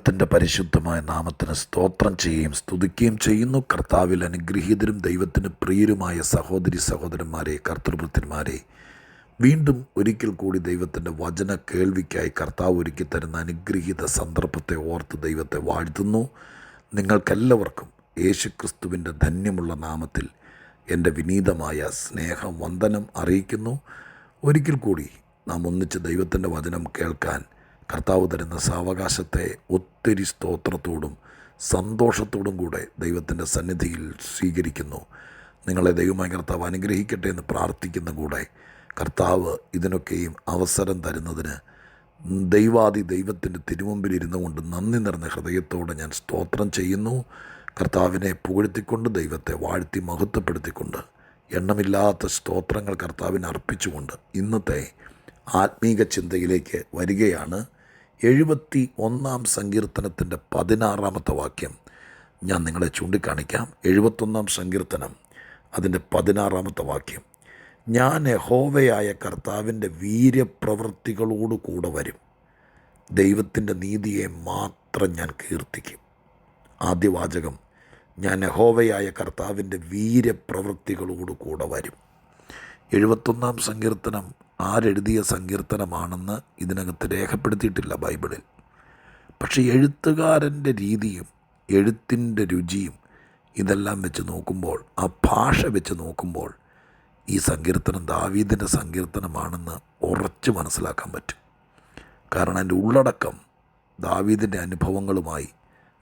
ദൈവത്തിന്റെ പരിശുദ്ധമായ നാമത്തിന് സ്തോത്രം ചെയ്യുകയും സ്തുതിക്കുകയും ചെയ്യുന്നു. കർത്താവിൽ അനുഗ്രഹീതരും ദൈവത്തിന് പ്രിയരുമായ സഹോദരി സഹോദരന്മാരെ കർത്തൃപുത്രന്മാരെ വീണ്ടും ഒരിക്കൽ കൂടി ദൈവത്തിന്റെ വചന കേൾവിക്കായി കർത്താവ് ഒരുക്കി തരുന്ന അനുഗ്രഹീത സന്ദർഭത്തെ ഓർത്ത് ദൈവത്തെ വാഴ്ത്തുന്നു. നിങ്ങൾക്കെല്ലാവർക്കും യേശുക്രിസ്തുവിന്റെ ധന്യമുള്ള നാമത്തിൽ എന്റെ വിനീതമായ സ്നേഹം വന്ദനം അറിയിക്കുന്നു. ഒരിക്കൽ കൂടി നാം ഒന്നിച്ച് ദൈവത്തിന്റെ വചനം കേൾക്കാൻ കർത്താവ് തരുന്ന സാവകാശത്തെ ഒത്തിരി സ്തോത്രത്തോടും സന്തോഷത്തോടും കൂടെ ദൈവത്തിന്റെ സന്നിധിയിൽ സ്വീകരിക്കുന്നു. നിങ്ങളെ ദൈവമായ കർത്താവ് അനുഗ്രഹിക്കട്ടെ എന്ന് പ്രാർത്ഥിക്കുന്ന കൂടെ കർത്താവ് ഇതിനൊക്കെയും അവസരം തരുന്നതിന് ദൈവാദി ദൈവത്തിന്റെ തിരുമുമ്പിൽ ഇരുന്നു കൊണ്ട് നന്ദി നിറഞ്ഞ ഹൃദയത്തോടെ ഞാൻ സ്തോത്രം ചെയ്യുന്നു. കർത്താവിനെ പുകഴ്ത്തിക്കൊണ്ട് ദൈവത്തെ വാഴ്ത്തി മഹത്വപ്പെടുത്തിക്കൊണ്ട് എണ്ണമില്ലാത്ത സ്തോത്രങ്ങൾ കർത്താവിന് അർപ്പിച്ചുകൊണ്ട് ഇന്നത്തെ ആത്മീക ചിന്തയിലേക്ക് വരികയാണ്. എഴുപത്തി ഒന്നാം സങ്കീർത്തനത്തിന്റെ പതിനാറാമത്തെ വാക്യം ഞാൻ നിങ്ങളെ ചൂണ്ടിക്കാണിക്കാം. എഴുപത്തൊന്നാം സങ്കീർത്തനം അതിന്റെ പതിനാറാമത്തെ വാക്യം. ഞാൻ യഹോവയായ കർത്താവിന്റെ വീര്യപ്രവൃത്തികളോട് കൂടെ വരും. ദൈവത്തിന്റെ നീതിയെ മാത്രം ഞാൻ കീർത്തിക്കും. ആദ്യ വാചകം ഞാൻ യഹോവയായ കർത്താവിന്റെ വീര്യപ്രവൃത്തികളോട് കൂടെ വരും. എഴുപത്തൊന്നാം സങ്കീർത്തനം ആരെഴുതിയ സങ്കീർത്തനമാണെന്ന് ഇതിനകത്ത് രേഖപ്പെടുത്തിയിട്ടില്ല ബൈബിളിൽ. പക്ഷേ എഴുത്തുകാരന്റെ രീതിയും എഴുത്തിന്റെ രുചിയും ഇതെല്ലാം വെച്ച് നോക്കുമ്പോൾ ആ ഭാഷ വെച്ച് നോക്കുമ്പോൾ ഈ സങ്കീർത്തനം ദാവീദിന്റെ സങ്കീർത്തനമാണെന്ന് ഉറച്ച് മനസ്സിലാക്കാൻ പറ്റും. കാരണം അതിന്റെ ഉള്ളടക്കം ദാവീദിന്റെ അനുഭവങ്ങളുമായി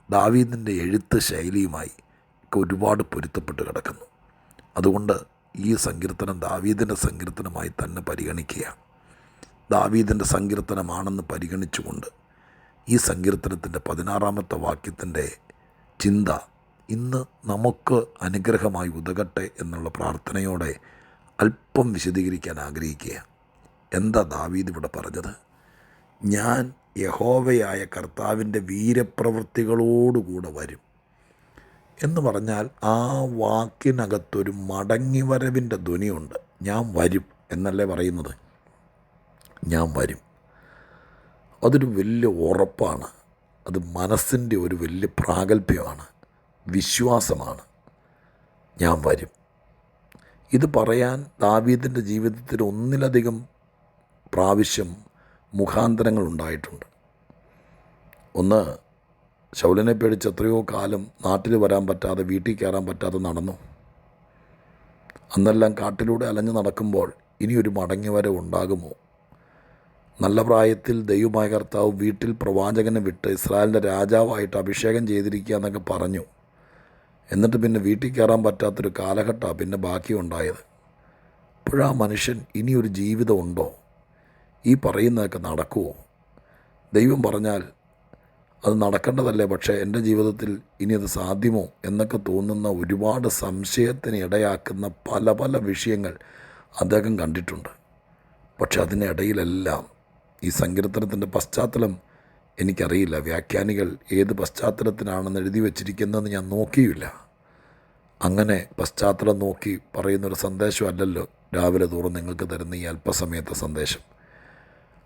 ദാവീദിന്റെ എഴുത്ത് ശൈലിയുമായി ഒക്കെ ഒരുപാട് പൊരുത്തപ്പെട്ട് കിടക്കുന്നു. അതുകൊണ്ട് ഈ സങ്കീർത്തനം ദാവീദിന്റെ സങ്കീർത്തനമായി തന്നെ പരിഗണിക്കുക ദാവീദിന്റെ സങ്കീർത്തനമാണെന്ന് പരിഗണിച്ചുകൊണ്ട് ഈ സങ്കീർത്തനത്തിന്റെ പതിനാറാമത്തെ വാക്യത്തിന്റെ ചിന്ത ഇന്ന് നമുക്ക് അനുഗ്രഹമായി ഉതകട്ടെ എന്നുള്ള പ്രാർത്ഥനയോടെ അല്പം വിശദീകരിക്കാൻ ആഗ്രഹിക്കുക എന്താ ദാവീദ് ഇവിടെ പറഞ്ഞത്? ഞാൻ യഹോവയായ കർത്താവിന്റെ വീരപ്രവൃത്തികളോടുകൂടെ വരും. എന്ന് പറഞ്ഞാൽ ആ വാക്കിനകത്തൊരു മടങ്ങിവരവിന്റെ ധ്വനിയുണ്ട്. ഞാൻ വരും എന്നല്ലേ പറയുന്നത്? ഞാൻ വരും. അതൊരു വലിയ ഉറപ്പാണ്. അത് മനസ്സിന്റെ ഒരു വലിയ പ്രാഗൽഭ്യമാണ്. വിശ്വാസമാണ്. ഞാൻ വരും. ഇത് പറയാൻ ദാവീദിന്റെ ജീവിതത്തിൽ ഒന്നിലധികം പ്രാവശ്യം മുഖാന്തരങ്ങൾ ഉണ്ടായിട്ടുണ്ട്. ഒന്ന് ശൗലിനെ പേടിച്ച് എത്രയോ കാലം നാട്ടിൽ വരാൻ പറ്റാതെ വീട്ടിൽ കയറാൻ പറ്റാതെ നടന്നു. അന്നെല്ലാം കാട്ടിലൂടെ അലഞ്ഞു നടക്കുമ്പോൾ ഇനിയൊരു മടങ്ങി വരെ ഉണ്ടാകുമോ? നല്ല പ്രായത്തിൽ ദൈവമായ കർത്താവ് വീട്ടിൽ പ്രവാചകനെ വിട്ട് ഇസ്രായേലിന്റെ രാജാവായിട്ട് അഭിഷേകം ചെയ്തിരിക്കുക എന്നൊക്കെ പറഞ്ഞു. എന്നിട്ട് പിന്നെ വീട്ടിൽ കയറാൻ പറ്റാത്തൊരു കാലഘട്ടമാണ് പിന്നെ ബാക്കി ഉണ്ടായത് ഇപ്പോഴാ മനുഷ്യൻ ഇനിയൊരു ജീവിതമുണ്ടോ ഈ പറയുന്നതൊക്കെ നടക്കുമോ ദൈവം പറഞ്ഞാൽ അത് നടക്കേണ്ടതല്ലേ? പക്ഷേ എന്റെ ജീവിതത്തിൽ ഇനി അത് സാധ്യമോ എന്നൊക്കെ തോന്നുന്ന ഒരുപാട് സംശയത്തിന് ഇടയാക്കുന്ന പല പല വിഷയങ്ങൾ അദ്ദേഹം കണ്ടിട്ടുണ്ട്. പക്ഷെ അതിനിടയിലെല്ലാം ഈ സങ്കീർത്തനത്തിന്റെ പശ്ചാത്തലം എനിക്കറിയില്ല. വ്യാഖ്യാനികൾ ഏത് പശ്ചാത്തലത്തിനാണെന്ന് എഴുതി വച്ചിരിക്കുന്നതെന്ന് ഞാൻ നോക്കിയില്ല. അങ്ങനെ പശ്ചാത്തലം നോക്കി പറയുന്നൊരു സന്ദേശമല്ലല്ലോ രാവിലെ തോറും നിങ്ങൾക്ക് തരുന്ന ഈ അല്പസമയത്തെ സന്ദേശം.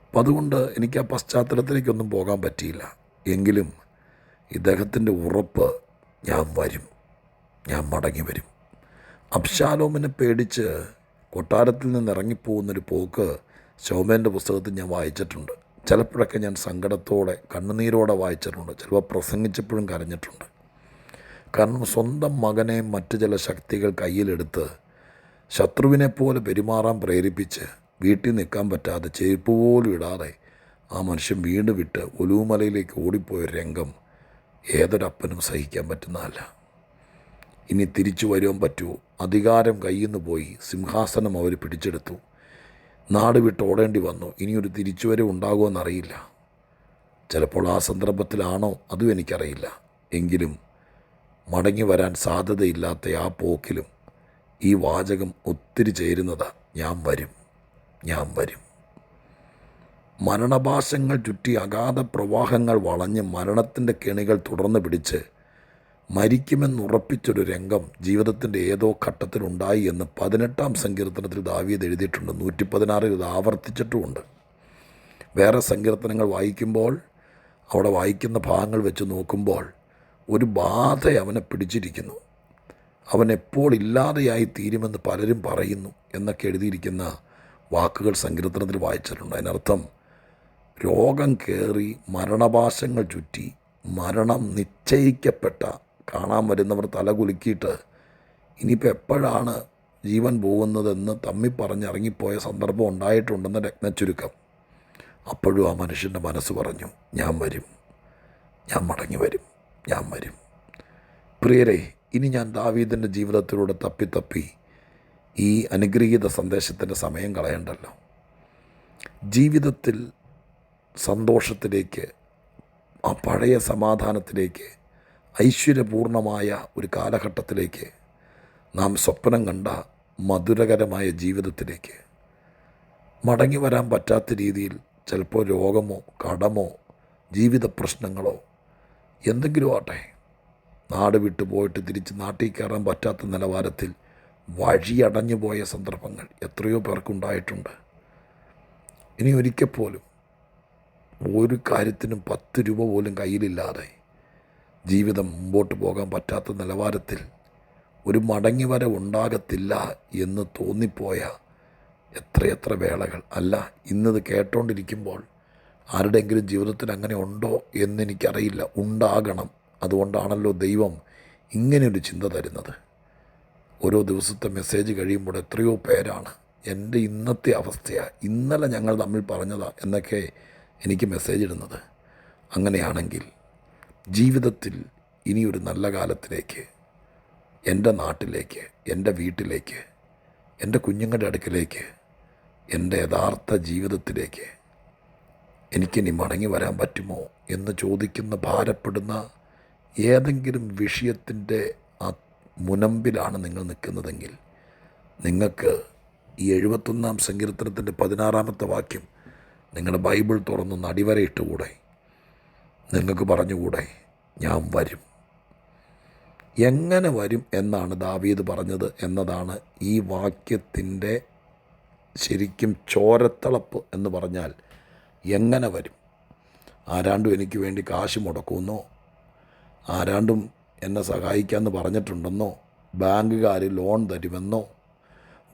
അപ്പം അതുകൊണ്ട് എനിക്ക് ആ പശ്ചാത്തലത്തിലേക്കൊന്നും പോകാൻ പറ്റിയില്ല. എങ്കിലും ഇദ്ദേഹത്തിന്റെ ഉറപ്പ് ഞാൻ വരും. ഞാൻ മടങ്ങി വരും. അബ്ഷാലോമിനെ പേടിച്ച് കൊട്ടാരത്തിൽ നിന്ന് ഇറങ്ങിപ്പോകുന്നൊരു പോക്ക് ശോഭേന്റെ പുസ്തകത്തിൽ ഞാൻ വായിച്ചിട്ടുണ്ട്. ചിലപ്പോഴൊക്കെ ഞാൻ സങ്കടത്തോടെ കണ്ണുനീരോടെ വായിച്ചിട്ടുണ്ട്. ചിലപ്പോൾ പ്രസംഗിച്ചപ്പോഴും കരഞ്ഞിട്ടുണ്ട്. കാരണം സ്വന്തം മകനെ മറ്റു ചില ശക്തികൾ കയ്യിലെടുത്ത് ശത്രുവിനെപ്പോലെ പെരുമാറാൻ പ്രേരിപ്പിച്ച് വീട്ടിൽ നിൽക്കാൻ പറ്റാതെ ചെരുപ്പ് പോലും ഇടാതെ ആ മനുഷ്യൻ വീട് വിട്ട് ഒലുവുമലയിലേക്ക് ഓടിപ്പോയ രംഗം ഏതൊരപ്പനും സഹിക്കാൻ പറ്റുന്നതല്ല ഇനി തിരിച്ചു വരുവാൻ പറ്റുമോ അധികാരം കയ്യിൽ നിന്ന് പോയി സിംഹാസനം അവർ പിടിച്ചെടുത്തു. നാട് വിട്ട് ഓടേണ്ടി വന്നു. ഇനിയൊരു തിരിച്ചുവരവ് ഉണ്ടാകുമെന്നറിയില്ല. ചിലപ്പോൾ ആ സന്ദർഭത്തിലാണോ? അതും എനിക്കറിയില്ല. എങ്കിലും മടങ്ങി വരാൻ സാധ്യതയില്ലാത്ത ആ പോക്കിലും ഈ വാചകം ഒത്തിരി ചേരുന്നതാണ് ഞാൻ വരും. ഞാൻ വരും. മരണഭാഷങ്ങൾ ചുറ്റി അഗാധ പ്രവാഹങ്ങൾ വളഞ്ഞ് മരണത്തിന്റെ കെണികൾ തുടർന്ന് പിടിച്ച് മരിക്കുമെന്നുറപ്പിച്ചൊരു രംഗം ജീവിതത്തിന്റെ ഏതോ ഘട്ടത്തിലുണ്ടായി എന്ന് പതിനെട്ടാം സങ്കീർത്തനത്തിൽ ദാവീദ് എഴുതിയിട്ടുണ്ട്. നൂറ്റി പതിനാറിൽ ഇത് ആവർത്തിച്ചിട്ടുമുണ്ട്. വേറെ സങ്കീർത്തനങ്ങൾ വായിക്കുമ്പോൾ അവിടെ വായിക്കുന്ന ഭാഗങ്ങൾ വെച്ച് നോക്കുമ്പോൾ ഒരു ബാധ അവനെ പിടിച്ചിരിക്കുന്നു. അവൻ എപ്പോൾ ഇല്ലാതെയായി തീരുമെന്ന് പലരും പറയുന്നു എന്നൊക്കെ എഴുതിയിരിക്കുന്ന വാക്കുകൾ സങ്കീർത്തനത്തിൽ വായിച്ചിട്ടുണ്ട്. അതിനർത്ഥം രോഗം കയറി മരണപാശങ്ങൾ ചുറ്റി മരണം നിശ്ചയിക്കപ്പെട്ട കാണാൻ വരുന്നവർ തല കുലുക്കിയിട്ട് ഇനിയിപ്പോൾ എപ്പോഴാണ് ജീവൻ പോകുന്നതെന്ന് തമ്മി പറഞ്ഞിറങ്ങിപ്പോയ സന്ദർഭം ഉണ്ടായിട്ടുണ്ടെന്ന് രത്നച്ചുരുക്കം അപ്പോഴും ആ മനുഷ്യന്റെ മനസ്സ് പറഞ്ഞു ഞാൻ വരും. ഞാൻ മടങ്ങി വരും. ഞാൻ വരും. പ്രിയരെ ഇനി ഞാൻ ദാവീദിന്റെ ജീവിതത്തിലൂടെ തപ്പി തപ്പി ഈ അനുഗ്രഹീത സന്ദേശത്തിന്റെ സമയം കളയണ്ടല്ലോ. ജീവിതത്തിൽ സന്തോഷത്തിലേക്ക് ആ പഴയ സമാധാനത്തിലേക്ക് ഐശ്വര്യപൂർണമായ ഒരു കാലഘട്ടത്തിലേക്ക് നാം സ്വപ്നം കണ്ട മധുരകരമായ ജീവിതത്തിലേക്ക്. മടങ്ങി വരാൻ പറ്റാത്ത രീതിയിൽ ചിലപ്പോൾ രോഗമോ കടമോ ജീവിത പ്രശ്നങ്ങളോ എന്തെങ്കിലും ആട്ടെ നാട് വിട്ടു പോയിട്ട് തിരിച്ച് നാട്ടിൽ കയറാൻ പറ്റാത്ത നിലവാരത്തിൽ വഴിയടഞ്ഞു പോയ സന്ദർഭങ്ങൾ എത്രയോ പേർക്കുണ്ടായിട്ടുണ്ട്. ഇനി ഒരിക്കൽ പോലും ഒരു കാര്യത്തിനും പത്ത് രൂപ പോലും കയ്യിലില്ലാതെ ജീവിതം മുമ്പോട്ട് പോകാൻ പറ്റാത്ത നിലവാരത്തിൽ ഒരു മടങ്ങി വരെ ഉണ്ടാകത്തില്ല എന്ന് തോന്നിപ്പോയ എത്രയെത്ര വേളകൾ. അല്ല ഇന്നത് കേട്ടോണ്ടിരിക്കുമ്പോൾ ആരുടെയെങ്കിലും ജീവിതത്തിൽ അങ്ങനെ ഉണ്ടോ എന്നെനിക്കറിയില്ല. ഉണ്ടാകണം. അതുകൊണ്ടാണല്ലോ ദൈവം ഇങ്ങനെയൊരു ചിന്ത തരുന്നത്. ഓരോ ദിവസത്തെ മെസ്സേജ് കഴിയുമ്പോൾ എത്രയോ പേരാണ്. എന്റെ ഇന്നത്തെ അവസ്ഥയാണ് ഇന്നലെ ഞങ്ങൾ തമ്മിൽ പറഞ്ഞതാണ് എന്നൊക്കെ എനിക്ക് മെസ്സേജ് ഇടുന്നത്. അങ്ങനെയാണെങ്കിൽ ജീവിതത്തിൽ ഇനിയൊരു നല്ല കാലത്തിലേക്ക് എന്റെ നാട്ടിലേക്ക് എന്റെ വീട്ടിലേക്ക് എന്റെ കുഞ്ഞുങ്ങളുടെ അടുക്കിലേക്ക് എന്റെ യഥാർത്ഥ ജീവിതത്തിലേക്ക് എനിക്കിനി മടങ്ങി വരാൻ പറ്റുമോ എന്ന് ചോദിക്കുന്ന ഭാരപ്പെടുന്ന ഏതെങ്കിലും വിഷയത്തിന്റെ ആ മുനമ്പിലാണ് നിങ്ങൾ നിൽക്കുന്നതെങ്കിൽ നിങ്ങൾക്ക് ഈ എഴുപത്തൊന്നാം സങ്കീർത്തനത്തിന്റെ പതിനാറാമത്തെ വാക്യം നിങ്ങളുടെ ബൈബിൾ തുറന്നൊന്ന് അടിവരയിട്ടുകൂടെ നിങ്ങൾക്ക് പറഞ്ഞുകൂടെ? ഞാൻ വരും. എങ്ങനെ വരും എന്നാണ് ദാവീദ് പറഞ്ഞത് എന്നതാണ് ഈ വാക്യത്തിന്റെ ശരിക്കും ചോരത്തളപ്പ് എന്ന് പറഞ്ഞാൽ എങ്ങനെ വരും? ആരാണ്ടും എനിക്ക് വേണ്ടി കാശ് മുടക്കുമെന്നോ? ആരാണ്ടും എന്നെ സഹായിക്കാമെന്ന് പറഞ്ഞിട്ടുണ്ടെന്നോ? ബാങ്കുകാർ ലോൺ തരുമെന്നോ?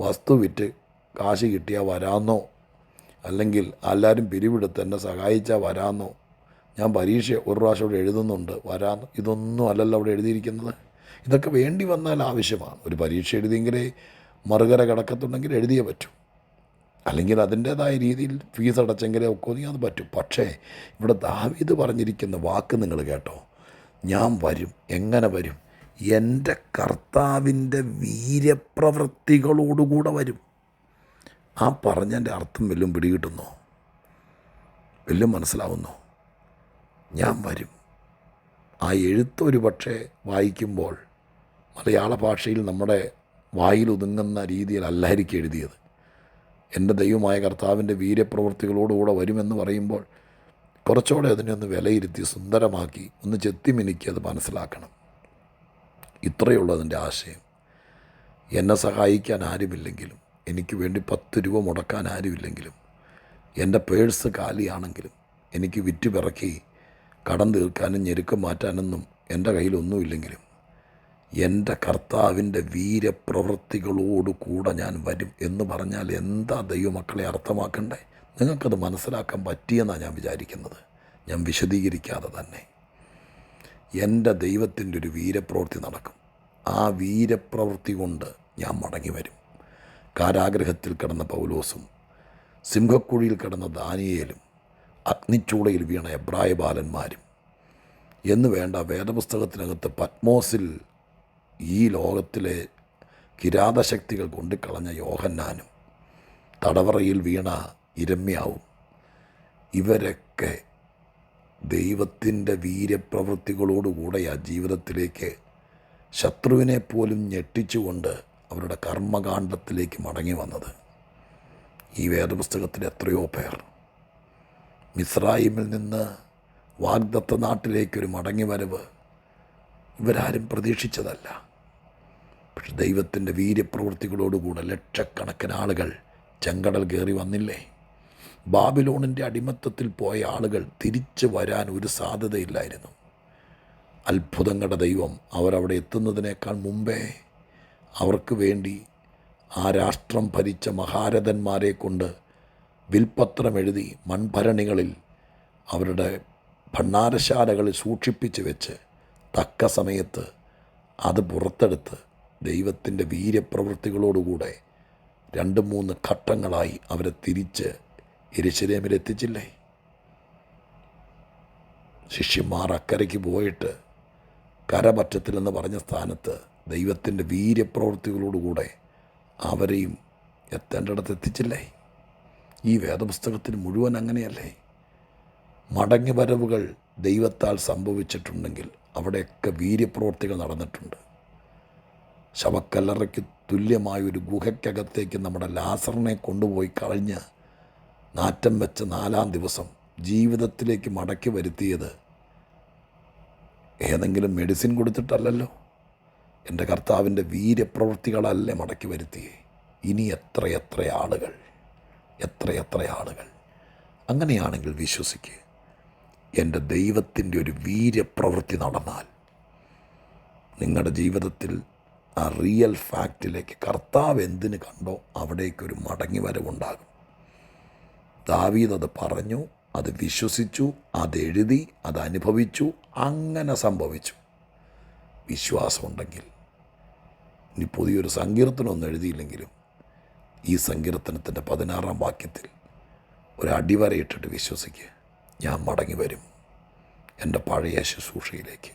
വസ്തു വിറ്റ് കാശ് കിട്ടിയാൽ വരാമെന്നോ? അല്ലെങ്കിൽ എല്ലാവരും പിരിവെടുത്ത് എന്നെ സഹായിച്ചാൽ വരാമെന്നോ ഞാൻ പരീക്ഷ ഒരു പ്രാവശ്യം അവിടെ എഴുതുന്നുണ്ട്. വരാമെന്ന് ഇതൊന്നും അല്ലല്ലോ അവിടെ എഴുതിയിരിക്കുന്നത്. ഇതൊക്കെ വേണ്ടി വന്നാൽ ആവശ്യമാണ്. ഒരു പരീക്ഷ എഴുതിയെങ്കിലേ മറുകര കിടക്കത്തുണ്ടെങ്കിൽ എഴുതിയേ പറ്റൂ. അല്ലെങ്കിൽ അതിന്റേതായ രീതിയിൽ ഫീസ് അടച്ചെങ്കിലേ ഒക്കെ അത് പറ്റും. പക്ഷേ ഇവിടെ ദാവീദ് പറഞ്ഞിരിക്കുന്ന വാക്ക് നിങ്ങൾ കേട്ടോ. ഞാൻ വരും. എങ്ങനെ വരും? എന്റെ കർത്താവിന്റെ വീര്യപ്രവൃത്തികളോടുകൂടെ വരും. ആ പറഞ്ഞതിന്റെ അർത്ഥം വല്ലതും പിടികിട്ടുന്നോ? വല്ലതും മനസ്സിലാവുന്നു? ഞാൻ വരും. ആ എഴുത്തൊരു പക്ഷേ വായിക്കുമ്പോൾ മലയാള ഭാഷയിൽ നമ്മുടെ വായിൽ ഒതുങ്ങുന്ന രീതിയിലല്ലായിരിക്കും എഴുതിയത്. എന്റെ ദൈവമായ കർത്താവിന്റെ വീര്യപ്രവൃത്തികളോടുകൂടെ വരുമെന്ന് പറയുമ്പോൾ കുറച്ചുകൂടെ അതിനെ ഒന്ന് വിലയിരുത്തി സുന്ദരമാക്കി ഒന്ന് ചെത്തിമിനുക്കി അത് മനസ്സിലാക്കണം. ഇത്രയുള്ളതിന്റെ ആശയം. എന്നെ സഹായിക്കാൻ ആരുമില്ലെങ്കിലും എനിക്ക് വേണ്ടി പത്ത് രൂപ മുടക്കാൻ ആരുമില്ലെങ്കിലും എന്റെ പേഴ്സ് കാലിയാണെങ്കിലും എനിക്ക് വിറ്റ് പിറക്കി കടം തീർക്കാനും ഞെരുക്കം മാറ്റാനൊന്നും എന്റെ കയ്യിലൊന്നുമില്ലെങ്കിലും എന്റെ കർത്താവിന്റെ വീരപ്രവൃത്തികളോട് കൂടെ ഞാൻ വരും എന്ന് പറഞ്ഞാൽ എന്താ ദൈവമക്കളെ അർത്ഥമാക്കണ്ടേ? നിങ്ങൾക്കത് മനസ്സിലാക്കാൻ പറ്റിയെന്നാണ് ഞാൻ വിചാരിക്കുന്നത്. ഞാൻ വിശദീകരിക്കാതെ തന്നെ. എന്റെ ദൈവത്തിന്റെ ഒരു വീരപ്രവൃത്തി നടക്കും. ആ വീരപ്രവൃത്തി കൊണ്ട് ഞാൻ മടങ്ങി വരും. കാരാഗ്രഹത്തിൽ കിടന്ന പൗലോസും സിംഹക്കുഴിയിൽ കിടന്ന ദാനിയേലും അഗ്നിച്ചൂളയിൽ വീണ എബ്രായ ബാലന്മാരും. എന്ന് വേണ്ട വേദപുസ്തകത്തിനകത്ത് പത്മോസിൽ ഈ ലോകത്തിലെ കിരാതശക്തികൾ കൊണ്ടുകളഞ്ഞ യോഹന്നാനും തടവറയിൽ വീണ ഇരമ്യാവും. ഇവരൊക്കെ ദൈവത്തിന്റെ വീര്യപ്രവൃത്തികളോടുകൂടെ ആ ജീവിതത്തിലേക്ക് ശത്രുവിനെ പോലും ഞെട്ടിച്ചുകൊണ്ട് അവരുടെ കർമ്മകാണ്ഡത്തിലേക്ക് മടങ്ങി വന്നത്. ഈ വേദപുസ്തകത്തിൽ എത്രയോ പേർ മിസ്രായിമിൽ നിന്ന് വാഗ്ദത്ത നാട്ടിലേക്കൊരു മടങ്ങി വരവ് ഇവരാരും പ്രതീക്ഷിച്ചതല്ല. പക്ഷെ ദൈവത്തിന്റെ വീര്യപ്രവൃത്തികളോടുകൂടെ ലക്ഷക്കണക്കിന് ആളുകൾ ചെങ്കടൽ കയറി വന്നില്ലേ? ബാബിലോണിന്റെ അടിമത്തത്തിൽ പോയ ആളുകൾ തിരിച്ചു വരാൻ ഒരു സാധ്യതയില്ലായിരുന്നു. അത്ഭുതങ്ങളുടെ ദൈവം അവരവിടെ എത്തുന്നതിനേക്കാൾ മുമ്പേ അവർക്ക് വേണ്ടി ആ രാഷ്ട്രം ഭരിച്ച മഹാരഥന്മാരെ കൊണ്ട് വിൽപത്രം എഴുതി മൺഭരണികളിൽ അവരുടെ ഭണ്ണാരശാലകളിൽ സൂക്ഷിപ്പിച്ച് വെച്ച് തക്ക സമയത്ത് അത് പുറത്തെടുത്ത് ദൈവത്തിന്റെ വീര്യപ്രവൃത്തികളോടുകൂടെ രണ്ട് മൂന്ന് ഘട്ടങ്ങളായി അവരെ തിരിച്ച് എരിശിലേമിലെത്തിച്ചില്ലേ ശിഷ്യന്മാർ അക്കരയ്ക്ക് പോയിട്ട് കരപറ്റത്തിലെന്ന് പറഞ്ഞ സ്ഥാനത്ത് ദൈവത്തിന്റെ വീര്യപ്രവൃത്തികളോടുകൂടെ അവരെയും എത്തേണ്ടിടത്ത് എത്തിച്ചില്ലേ? ഈ വേദപുസ്തകത്തിന് മുഴുവൻ അങ്ങനെയല്ലേ? മടങ്ങി വരവുകൾ ദൈവത്താൽ സംഭവിച്ചിട്ടുണ്ടെങ്കിൽ അവിടെയൊക്കെ വീര്യപ്രവൃത്തികൾ നടന്നിട്ടുണ്ട്. ശവക്കല്ലറയ്ക്ക് തുല്യമായ ഒരു ഗുഹയ്ക്കകത്തേക്ക് നമ്മുടെ ലാസറിനെ കൊണ്ടുപോയി കളഞ്ഞ് നാറ്റം വെച്ച നാലാം ദിവസം ജീവിതത്തിലേക്ക് മടക്കി വരുത്തിയത് ഏതെങ്കിലും മെഡിസിൻ കൊടുത്തിട്ടല്ലല്ലോ? എന്റെ കർത്താവിന്റെ വീര്യപ്രവൃത്തികളല്ലേ മടക്കി വരുത്തിയേ? ഇനി എത്രയെത്ര ആളുകൾ? എത്രയെത്ര ആളുകൾ? അങ്ങനെയാണെങ്കിൽ വിശ്വസിക്കുക എന്റെ ദൈവത്തിന്റെ ഒരു വീര്യപ്രവൃത്തി നടന്നാൽ നിങ്ങളുടെ ജീവിതത്തിൽ ആ റിയൽ ഫാക്റ്റിലേക്ക് കർത്താവ് എന്തിന് കണ്ടോ അവിടേക്കൊരു മടങ്ങി വരവുണ്ടാകും ദാവീദ് അത് പറഞ്ഞു അത് വിശ്വസിച്ചു അതെഴുതി അത് അനുഭവിച്ചു അങ്ങനെ സംഭവിച്ചു. വിശ്വാസമുണ്ടെങ്കിൽ. ഇനി പുതിയൊരു സങ്കീർത്തനമൊന്നും എഴുതിയില്ലെങ്കിലും ഈ സങ്കീർത്തനത്തിന്റെ പതിനാറാം വാക്യത്തിൽ ഒരു അടിവരയിട്ടിട്ട് വിശ്വസിക്കുക ഞാൻ മടങ്ങി വരും. എന്റെ പഴയ ശുശ്രൂഷയിലേക്ക്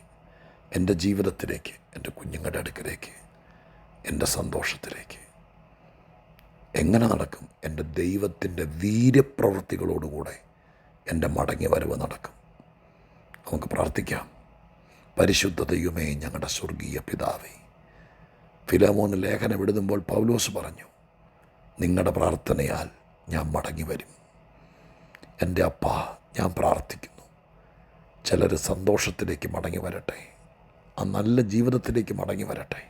എന്റെ ജീവിതത്തിലേക്ക് എന്റെ കുഞ്ഞുങ്ങളുടെ അടുക്കിലേക്ക് എന്റെ സന്തോഷത്തിലേക്ക്. എങ്ങനെ നടക്കും? എന്റെ ദൈവത്തിന്റെ വീര്യപ്രവൃത്തികളോടുകൂടെ എന്റെ മടങ്ങി വരവ് നടക്കും. നമുക്ക് പ്രാർത്ഥിക്കാം. പരിശുദ്ധ ദൈവമേ ഞങ്ങളുടെ സ്വർഗീയ പിതാവേ. ഫിലമോന് ലേഖനം എഴുതുമ്പോൾ പൗലോസ് പറഞ്ഞു നിങ്ങളുടെ പ്രാർത്ഥനയാൽ ഞാൻ മടങ്ങി വരും എന്റെ അപ്പ ഞാൻ പ്രാർത്ഥിക്കുന്നു. ചിലർ സന്തോഷത്തിലേക്ക് മടങ്ങി വരട്ടെ ആ നല്ല ജീവിതത്തിലേക്ക് മടങ്ങി വരട്ടെ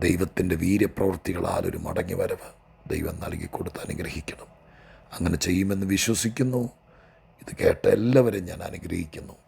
ദൈവത്തിന്റെ വീര്യപ്രവൃത്തികളാൽ ഒരു മടങ്ങി വരവ് ദൈവം നൽകി കൊടുത്ത് അനുഗ്രഹിക്കണം. അങ്ങനെ ചെയ്യുമെന്ന് വിശ്വസിക്കുന്നു. ഇത് കേട്ട എല്ലാവരെയും ഞാൻ അനുഗ്രഹിക്കുന്നു.